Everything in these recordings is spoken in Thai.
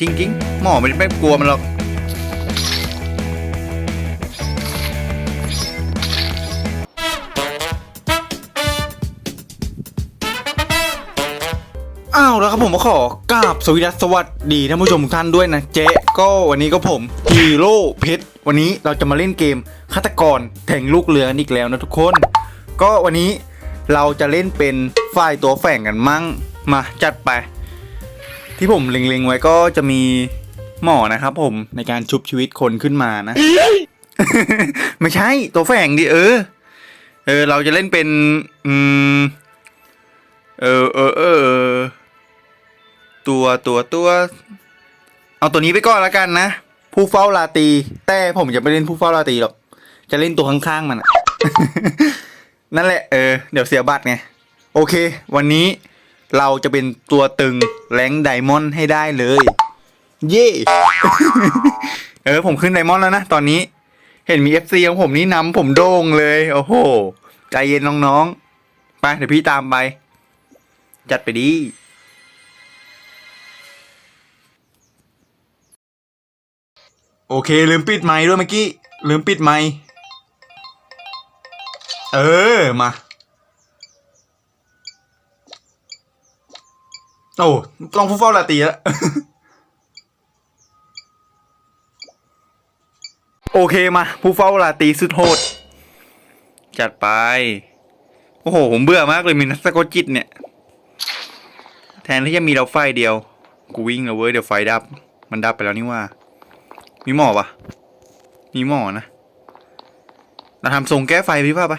จริงๆหมอไม่ไม่กลัวมันหรอกอ้าวแล้วครับผมก็ขอกราบสวีดัสสวัสดีท่านผู้ชมทุกท่านด้วยนะเจ๊ก็วันนี้ก็ผมฮีโร่เพชรวันนี้เราจะมาเล่นเกมฆาตกรแทงลูกเรือกันอีกแล้วนะทุกคน ก็วันนี้เราจะเล่นเป็นฝ่ายตัวแฝงกันมั่งมาจัดไป ที่ผมเล็งๆไว้ก็จะมีหมอนะครับผมในการชุบชีวิตคนขึ้นมานะ ไม่ใช่ตัวแฝงดิเออ เออ เราจะเล่นเป็น อืม เออเออเออตัวตัวตัว เอาตัวนี้ไปก่อนแล้วกันนะ ผู้เฝ้าลาตรีแต่ผมจะไม่เล่นผู้เฝ้าลาตรีหรอก จะเล่นตัวข้างๆมันนั่นแหละเออ เดี๋ยวเสียบัตรไง โอเค วันนี้ เราจะเป็นตัวตึงแรงไดมอนด์ให้ได้เลย เย่ เออผมขึ้นไดมอนด์แล้วนะ ตอนนี้ เห็นมี FC ของผมนี่นำผมโด่งเลย โอ้โห ใจเย็นน้องๆ ไปเดี๋ยวพี่ตามไป จัดไปดีโอเค ลืมปิดไมค์ด้วยเมื่อกี้ ลืมปิดไมค์เออ มา โอ้ต้องผู้เฝ้าลาตีแล้วโอเคมาผู้เฝ้าลาตีสุดโหด จัดไป โอ้โห ผมเบื่อมากเลยมีนักสะกจิตเนี่ย แทนที่จะมีเราไฟเดียว กูวิ่งแล้วเว้ยเดี๋ยวไฟดับ มันดับไปแล้วนี่ว่า มีหมอปะมีหมอนะ เราทำทรงแก้ไฟพี่ภาพไป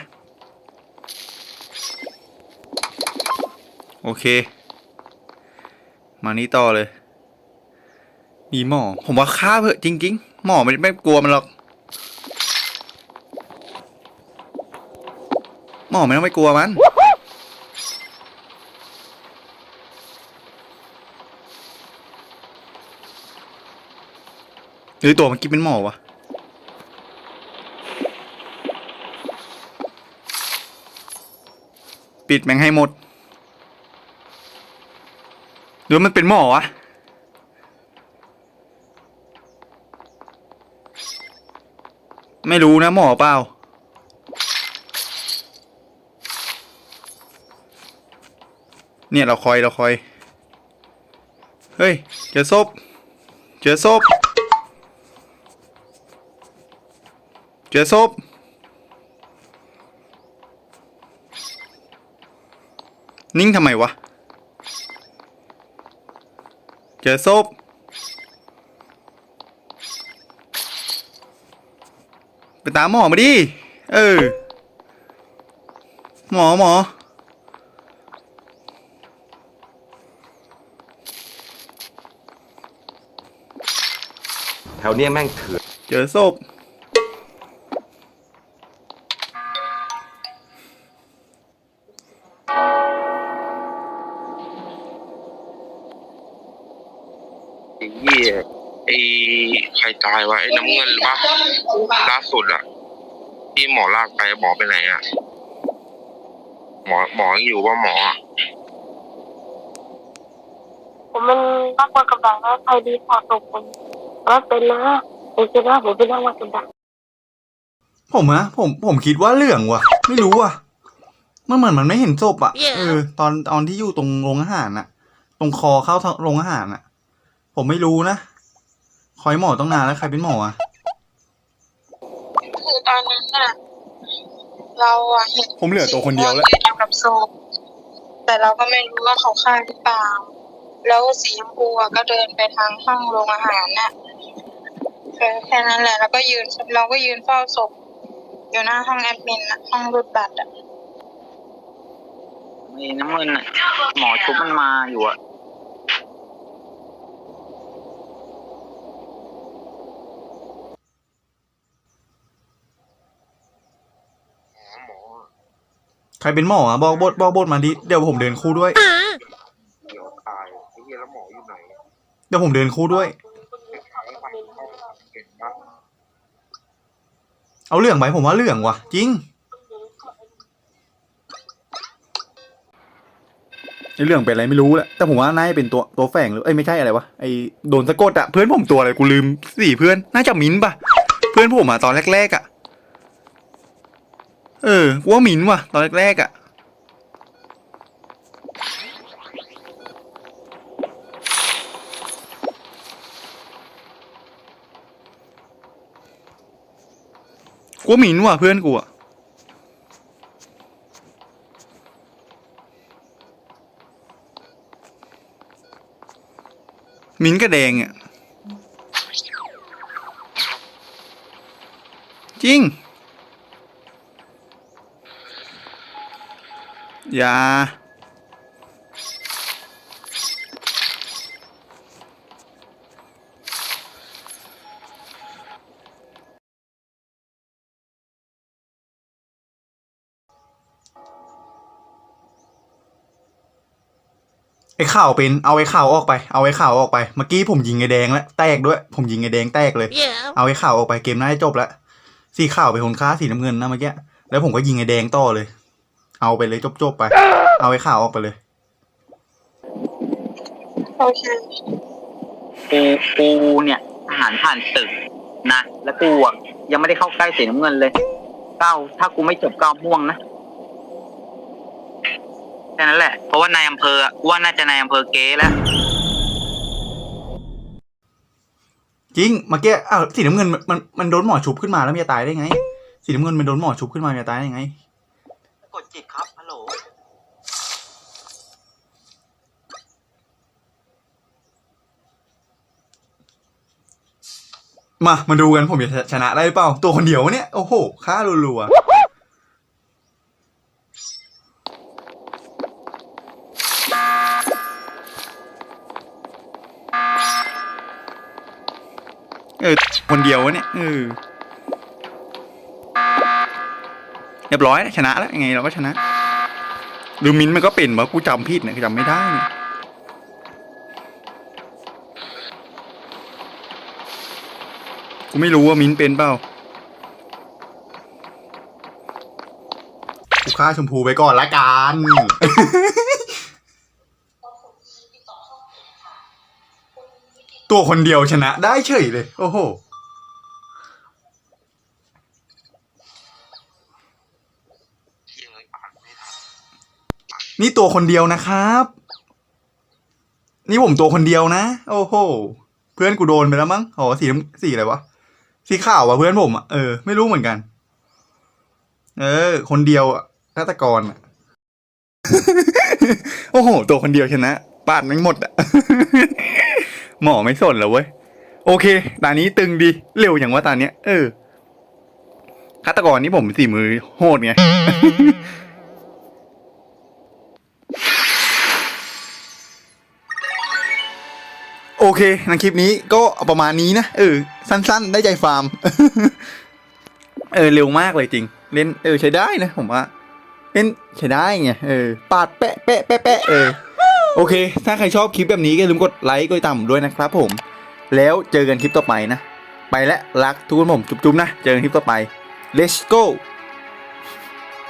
โอเค มานี่ต่อเลย มีหมอ ผมว่าฆ่าเถอะจริงๆหมอไม่ไม่กลัวมันหรอก หมอไม่ต้องไปกลัวมัน หรือตัวมื่อกี้เป็นหมอวะปิดแม่งให้หมด รือมันเป็นหมอวะ ไม่รู้นะหมอเปล่า เนี่ยเราคอยเราคอย เฮ้ย เจอศพ เจอศพ เจอศพนิ่งทำไมวะ เจอศพไปตามหมอมาดิ เออ หมอหมอ แถวเนี้ยแม่งเถื่อน เจอศพ ไอ้เหี้ยไอ้ใครตายวะไอ้น้ำเงินปะล่าสุดอะที่หมอลากไปหมอไปไหนอะหมอหมอยังอยู่ว่าหมออะผมมันนักวาดกระดังแล้วใครดีพอตกผมว่าเป็นนะผมคิดว่าผมเป็นนักวาดกระดังผมอะผมผมคิดว่าเหลืองว่ะ ไม่รู้ว่ะมันเหมือนมันไม่เห็นศพอะเออตอนตอนที่อยู่ตรงโรงอาหารอะตรงคอเข้าทางโรงอาหารอะ ผมไม่รู้นะ คอยหมอต้องนานแล้วใครเป็นหมออะคือตอนนั้นน่ะ เราอะเห็นผมเหลือตัวคนเดียวแล้วยืนอยู่กับโซฟแต่เราก็ไม่รู้ว่าเขาฆ่าหรือเปล่า แล้วสีชมพูอะก็เดินไปทางห้องโรงอาหารน่ะเออแค่นั้นแหละ แล้วก็ยืนเราก็ยืนเฝ้าศพอยู่หน้าห้องแอดมินน่ะห้องรูดบัตรอะ มีน้ำเงินน่ะหมอชุบมันมาอยู่อะ ใครเป็นหมออะบอกบทบอกบทมาดิเดี๋ยวผมเดินคู่ด้วย เดี๋ยวตายไอ้เหี้ยแล้วหมออยู่ไหนเดี๋ยวผมเดินคู่ด้วยถามว่าไปเข้าเห็นปะเอาเหลืองไหมผมว่าเหลืองว่ะ จริงเรื่องเป็นอะไรไม่รู้แหละแต่ผมว่าน่าจะเป็นตัวตัวแฝงหรือเอ้ยไม่ใช่อะไรวะไอโดนสะกดอะเพื่อนผมตัวอะไรกูลืมสี่เพื่อนน่าจะมิ้นท์ปะเพื่อนผมอะตอนแรกๆอะ เออกูว่าหมินว่ะ ตอนแรกๆอะกูว่ามิ้นว่ะเพื่อนกูอะมิ้นกับแดงอะ จริง อย่าไอ้ข่าวเป็นเอาไอ้ข่าวออกไป เอาไอ้ข่าวออกไป เมื่อกี้ผมยิงไอ้แดงแล้วแตกด้วย ผมยิงไอ้แดงแตกเลย เอาไอ้ข่าวออกไปเกมน่าจะจบแล้ว สีข่าวไปนคนค้าสีน้ำเงินนะเมื่อกี้ แล้วผมก็ยิงไอ้แดงต่อเลย เอาไปเลยจบๆไป เอาไอ้ข่าวออกไปเลยโอเคกูกูเนี่ยทหารผ่านตึกนะแล้วกูอะยังไม่ได้เข้าใกล้สีน้ำเงินเลยก้าวถ้ากูไม่จบก้าวม่วงนะแค่นั้นแหละ เพราะว่านายอำเภออะกูว่าน่าจะนายอำเภอเก๊แล้ว จริงเมื่อกี้อ้าวสีน้ำเงินมันมันมันโดนหมอชุบขึ้นมาแล้วมันจะตายได้ไง สีน้ำเงินมันโดนหมอชุบขึ้นมามันจะตายได้ไงก ดจิตครับฮัลโหลมา มาดูกันผมจะชนะได้เปล่า ตัวคนเดียวเนี่ย โอ้โหฆ่ารัวๆเออคนเดียววะเนี่ยเออ เรียบร้อยนะชนะแล้วยังไงเราก็ชนะหรือมินท์มันก็เป็นวะกูจำผิดเนี่ยจำไม่ได้เนี่ยกูไม่รู้ว่ามิ้นท์เป็นเปล่า กูฆ่าชมพูไปก่อนละกัน ตัวคนเดียวชนะได้เฉยเลย โอ้โห นี่ตัวคนเดียวนะครับ นี่ผมตัวคนเดียวนะ โอ้โห เพื่อนกูโดนไปแล้วมั้งอ๋อสีน้ำสีอะไรวะ สีขาววะเพื่อนผมอะ เออ ไม่รู้เหมือนกัน เออ คนเดียวอะฆาตกรอะ โอ้โห ตัวคนเดียวชนะ ปาดไม่งหมดอะ หมอไม่สนแล้วเว้ย โอเค ตานี้ตึงดี เร็วอย่างว่าตาเนี้ย เออฆาตกรนี่ผมสี่มือโหดไง อเคในคลิปนี้ก็ประมาณนี้นะ เออ สั้น ๆ ได้ใจฟาร์ม เออ เร็วมากเลยจริง เล่น เออ ใช้ได้นะ ผมว่าเล่นใช้ได้ไง เออ ปาดแปะแปะแปะแปะเออ โอเค ถ้าใครชอบคลิปแบบนี้ก็อย่าลืมกดไลค์กดติดตามผมด้วยนะครับผม แล้วเจอกันคลิปต่อไปนะ ไปและรักทุกคนผม จุ๊บๆนะ เจอกันคลิปต่อไป let's go